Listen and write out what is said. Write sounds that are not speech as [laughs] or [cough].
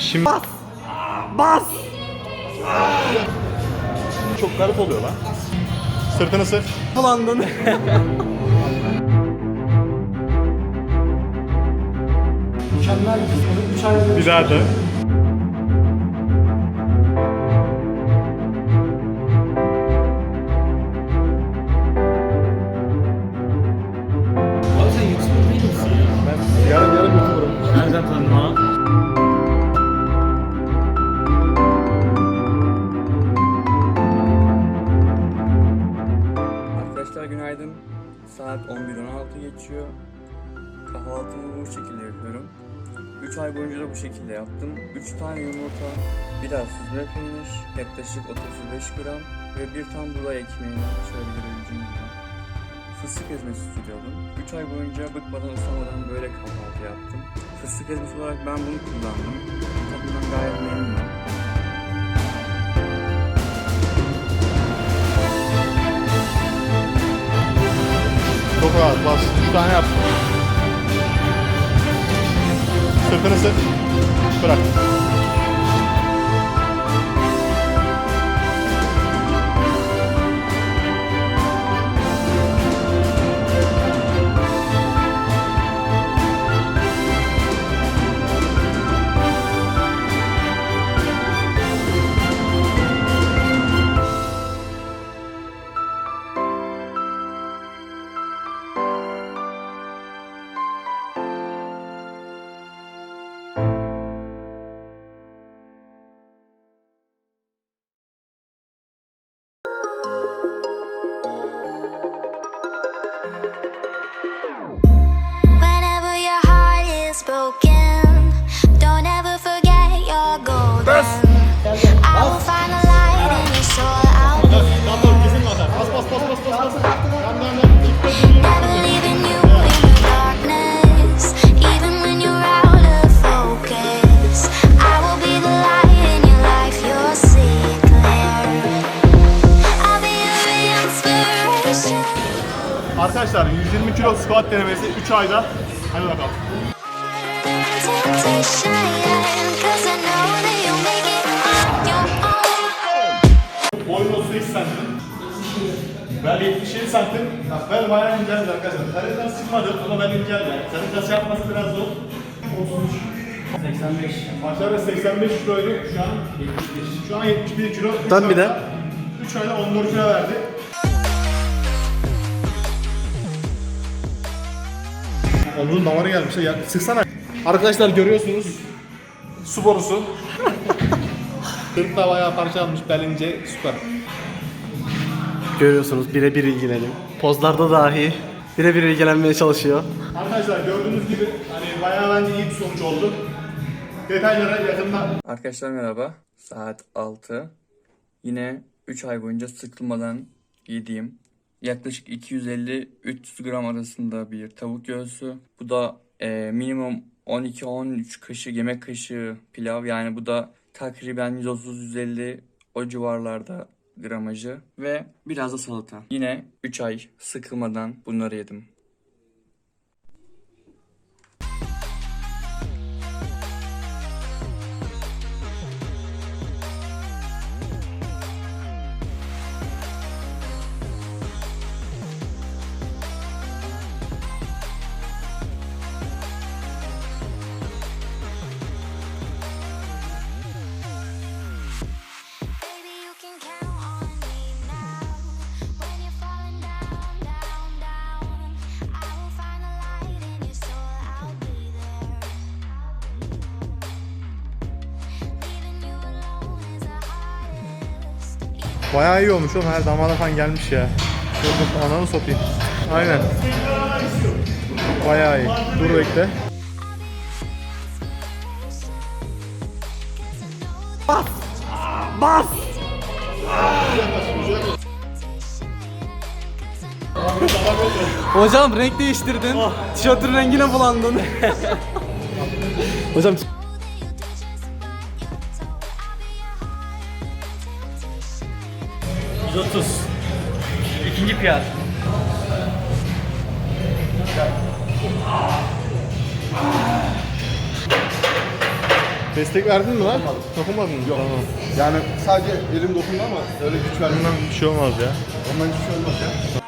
Şimdi Bas! Bas! çok garip oluyor lan. Sırtını sık. Bulandın. Mükemmel bir soru. 3 ay Bir daha dön. Saat 11.16 geçiyor. Kahvaltımı bu şekilde yapıyorum. 3 ay boyunca da bu şekilde yaptım. 3 tane yumurta, biraz süzme peynir, yaklaşık 35 gram ve bir tam buğday ekmeğini şöyle gibi. Fıstık ezmesi sürüyordum. 3 ay boyunca bıkmadan ısınmadan böyle kahvaltı yaptım. Fıstık ezmesi olarak ben bunu kullandım. Tadından gayet memnunum. Çok rahat bas. 3 tane yap. Sırtını sık. Bırak. Broken, don't ever forget you're golden. I will find a light in your soul. I'll be never leaving you in the darkness, even when you're out of focus. I will be the light in your life. You'll see it clear. I'll be your inspiration. Arkadaşlar 120 kilo squat denemesi 3 ayda. Hadi bakalım. Bel 77 santim. Bel bayağı inceldi arkadaşlar. Kareden sıkmadım ama bel inceldi. Kas yapması biraz zor. 85. Başlarda 85 kiloydu. Şu an 71. Şu an 71 kilo. Dön bir de. ayda- 3 ayda 14 kilo verdi. Omuzun damarı gelmiş. Ya, sıksana. Arkadaşlar görüyorsunuz. Su borusu. [laughs] Kırk da bayağı parçalanmış belince süper. Görüyorsunuz birebir ilgilenim. Pozlarda dahi birebir ilgilenmeye çalışıyor. Arkadaşlar gördüğünüz gibi hani bayağı bence iyi bir sonuç oldu. Detaylara yakında Arkadaşlar merhaba. Saat 6. Yine 3 ay boyunca sıkılmadan yediğim yaklaşık 250-300 gram arasında bir tavuk göğsü. Bu da e, minimum 12-13 kaşık yemek kaşığı pilav. Yani bu da takriben 130-150 o civarlarda gramajı. Ve biraz da salata. Yine 3 ay sıkılmadan bunları yedim. Bayağı iyi olmuş oğlum her damada falan gelmiş ya. Dur ananı sokayım. Aynen. Bayağı iyi. Dur bekle. Bas! Bas! Hocam renk değiştirdin. Tişörtün rengine bulandın. [laughs] Hocam 130. İkinci piyat. Destek verdin mi lan? Dokunmadın mı? Yok. Tamam. Yani sadece elim dokundu ama öyle güç vermem. Bundan bir şey olmaz ya. Ondan hiçbir şey olmaz ya.